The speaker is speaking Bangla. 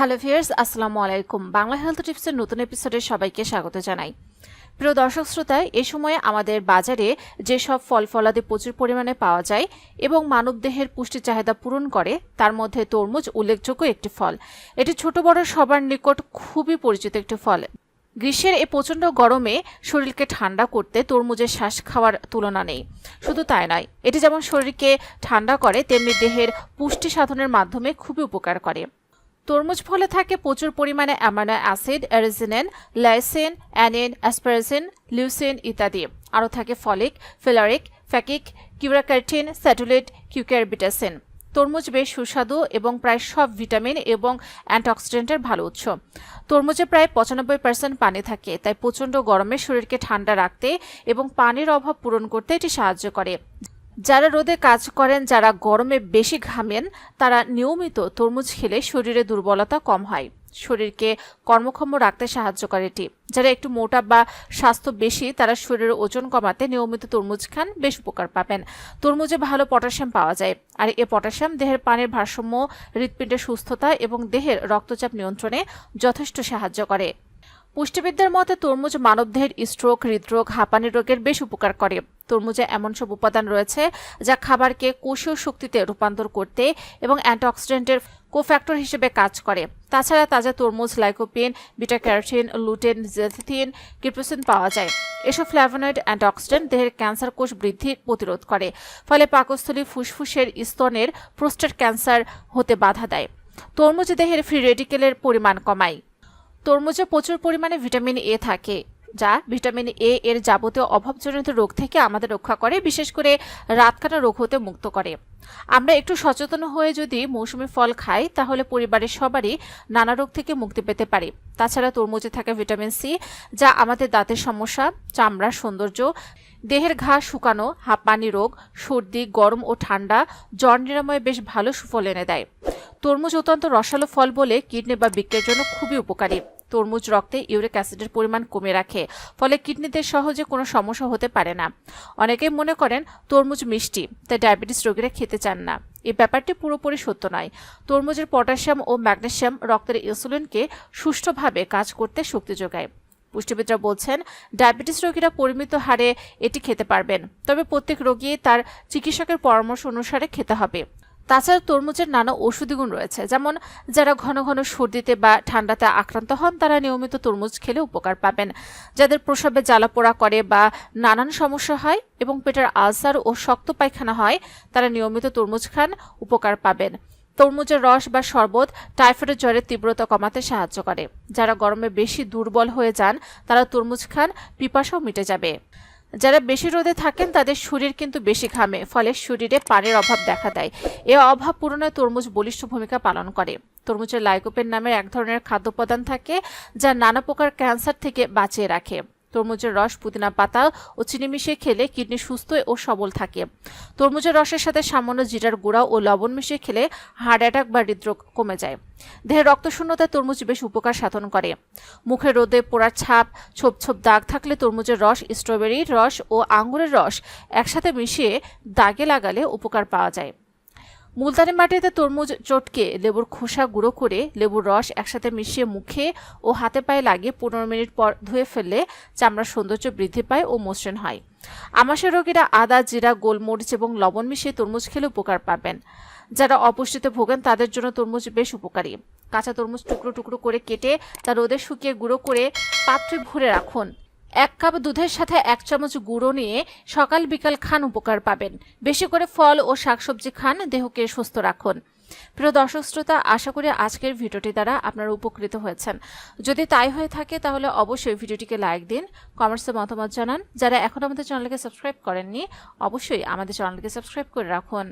হ্যালো ভিয়ার্স আসসালামু আলাইকুম। বাংলা হেলথ টিপসের নতুন এপিসোডে সবাইকে স্বাগত জানাই। প্রিয় দর্শক শ্রোতা, এ সময়ে আমাদের বাজারে যেসব ফল ফলাদি প্রচুর পরিমাণে পাওয়া যায় এবং মানবদেহের পুষ্টি চাহিদা পূরণ করে, তার মধ্যে তরমুজ উল্লেখযোগ্য একটি ফল। এটি ছোট বড় সবার নিকট খুবই পরিচিত একটি ফল। গ্রীষ্মের এই প্রচণ্ড গরমে শরীরকে ঠান্ডা করতে তরমুজের শ্বাস খাওয়ার তুলনা নেই। শুধু তাই নয়, এটি যেমন শরীরকে ঠান্ডা করে, তেমনি দেহের পুষ্টি সাধনের মাধ্যমে খুবই উপকার করে। তরমুজ ফলে থাকে প্রচুর পরিমাণে অ্যামানো অ্যাসিড, অ্যারিজিনেন, লাইসিন, অ্যানিন, অ্যাসপারাজিন, লিউসিন ইত্যাদি। আরও থাকে ফলিক, ফিলারিক, ফ্যাকিক কিউরাকার্টিন স্যাটুলেট কিউকারবিটাসিন। তরমুজ বেশ সুস্বাদু এবং প্রায় সব ভিটামিন এবং অ্যান্টিঅক্সিডেন্টের ভালো উৎস। তরমুজে প্রায় পঁচানব্বই পার্সেন্ট পানি থাকে, তাই প্রচণ্ড গরমে শরীরকে ঠান্ডা রাখতে এবং পানির অভাব পূরণ করতে এটি সাহায্য করে। যারা রোদে কাজ করেন, যারা গরমে বেশি ঘামেন, তারা নিয়মিত তরমুজ খেলে শরীরে দুর্বলতা কম হয়। শরীরকে কর্মক্ষম রাখতে সাহায্য করে এটি। যারা একটু মোটা বা স্বাস্থ্য বেশি, তারা শরীরের ওজন কমাতে নিয়মিত তরমুজ খান, বেশ উপকার পাবেন। তরমুজে ভালো পটাশিয়াম পাওয়া যায়। আর এ পটাশিয়াম দেহের পানির ভারসাম্য, হৃৎপিণ্ডের সুস্থতা এবং দেহের রক্তচাপ নিয়ন্ত্রণে যথেষ্ট সাহায্য করে। পুষ্টিবিদদের মতে, তরমুজ মানবদেহের স্ট্রোক, হৃদরোগ, হাঁপানি রোগের বেশ উপকার করে। তরমুজে এমন সব উপাদান রয়েছে যা খাবারকে কোষীয় শক্তিতে রূপান্তর করতে এবং অ্যান্টিঅক্সিডেন্টের কোফ্যাক্টর হিসেবে কাজ করে। তাছাড়া তাজা তরমুজ, lycopene beta carotene lutein zeaxanthin কিপ্রোসিন পাওয়া যায়। এসব ফ্ল্যাভোনয়েড অ্যান্টিঅক্সিডেন্ট দেহের ক্যান্সার কোষ বৃদ্ধি প্রতিরোধ করে, ফলে পাকস্থলী ফুসফুসের স্তনের প্রোস্টেট ক্যান্সার হতে বাধা দেয়। তরমুজ দেহের ফ্রি রেডিকেলের পরিমাণ কমায়। তরমুজে প্রচুর পরিমাণে ভিটামিন এ থাকে, যা ভিটামিন এ এর যাবতীয় অভাবজনিত রোগ থেকে আমাদের রক্ষা করে, বিশেষ করে রাতকাটা রোগ হতে মুক্ত করে। আমরা একটু সচেতন হয়ে যদি মৌসুমি ফল খাই, তাহলে পরিবারের সবারই নানা রোগ থেকে মুক্তি পেতে পারি। তাছাড়া তরমুজে থাকে ভিটামিন সি, যা আমাদের দাঁতের সমস্যা, চামড়ার সৌন্দর্য, দেহের ঘা শুকানো, হাঁপানি রোগ, সর্দি, গরম ও ঠান্ডা, জ্বর নিরাময়ে বেশ ভালো সুফল এনে দেয়। তরমুজ অত্যন্ত রসালো ফল বলে কিডনি বা বৃক্কের জন্য খুবই উপকারী। তরমুজ রক্তে ইউরিক অ্যাসিডের পরিমাণ কমে রাখে, ফলে কিডনিতে সহজে কোনো সমস্যা হতে পারে না। অনেকেই মনে করেন তরমুজ মিষ্টি, তাই ডায়াবেটিস রোগীরা খেতে চান না। এই ব্যাপারটি পুরোপুরি সত্য নয়। তরমুজের পটাশিয়াম ও ম্যাগনেশিয়াম রক্তের ইনসুলিনকে সুষ্ঠুভাবে কাজ করতে শক্তি যোগায়। পুষ্টিবিদরা বলছেন, ডায়াবেটিস রোগীরা পরিমিত হারে এটি খেতে পারবেন, তবে প্রত্যেক রোগী তার চিকিৎসকের পরামর্শ অনুসারে খেতে হবে। তাছাড়া তরমুজের নানা ঔষধি গুণ রয়েছে। যেমন, যারা ঘন ঘন সর্দিতে বা ঠান্ডাতে আক্রান্ত হন, তারা নিয়মিত তরমুজ খেলে উপকার পাবেন। যাদের প্রসবে জ্বালা পোড়া করে বা নানান সমস্যা হয় এবং পেটের আলসার ও শক্ত পায়খানা হয়, তারা নিয়মিত তরমুজ খান, উপকার পাবেন। তরমুজের রস বা শরবত টাইফয়েড জ্বরের তীব্রতা কমাতে সাহায্য করে। যারা গরমে বেশি দুর্বল হয়ে যান, তারা তরমুজ খান, পিপাসাও মিটে যাবে। যারা বেশি রোদে থাকেন, তাদের শরীর কিন্তু বেশি ঘামে, ফলে শরীরে পানির অভাব দেখা দেয়। এ অভাব পূরণে তরমুজ বলিষ্ঠ ভূমিকা পালন করে। তরমুজের লাইকোপেন নামের এক ধরনের খাদ্য উপাদান থাকে, যা নানা প্রকার ক্যান্সার থেকে বাঁচিয়ে রাখে। তরমুজের রস, পুদিনা পাতা ও চিনি মিশিয়ে খেলে কিডনি সুস্থ ও সবল থাকে। তরমুজের রসের সাথে সামান্য জিরার গুঁড়া ও লবণ মিশিয়ে খেলে হার্ট অ্যাটাক বা হৃদরোগ কমে যায়। দেহের রক্তশূন্যতায় তরমুজ বেশ উপকার সাধন করে। মুখে রোদে পোড়ার ছাপ ছোপ ছোপ দাগ থাকলে তরমুজের রস, স্ট্রবেরির রস ও আঙ্গুরের রস একসাথে মিশিয়ে দাগে লাগালে উপকার পাওয়া যায়। মুলতানি মাটিতে তরমুজ চটকে লেবুর খোসা গুঁড়ো করে লেবুর রস একসাথে মিশিয়ে মুখে ও হাতে পায়ে লাগিয়ে পনেরো মিনিট পর ধুয়ে ফেললে চামড়ার সৌন্দর্য বৃদ্ধি পায় ও মসৃণ হয়। আমাশয় রোগীরা আদা, জিরা, গোলমরিচ এবং লবণ মিশিয়ে তরমুজ খেলে উপকার পাবেন। যারা অপুষ্টিতে ভোগেন, তাদের জন্য তরমুজ বেশ উপকারী। কাঁচা তরমুজ টুকরো টুকরো করে কেটে তা রোদে শুকিয়ে গুঁড়ো করে পাত্রে ভরে রাখুন। এক কাপ দুধের সাথে এক চামচ গুঁড়ো নিয়ে সকাল বিকাল খান উপকার পাবেন। বেশি করে ফল ও শাকসবজি খান, দেহকে সুস্থ রাখুন। প্রিয় দর্শক শ্রোতা, আশা করি আজকের ভিডিওটি দ্বারা আপনারা উপকৃত হয়েছেন। যদি তাই হয়ে থাকে, তাহলে অবশ্যই ভিডিওটিকে লাইক দিন, কমেন্টসে মতামত জানান। যারা এখন আমাদের চ্যানেলকে সাবস্ক্রাইব করেননি, অবশ্যই আমাদের চ্যানেলকে সাবস্ক্রাইব করে রাখুন।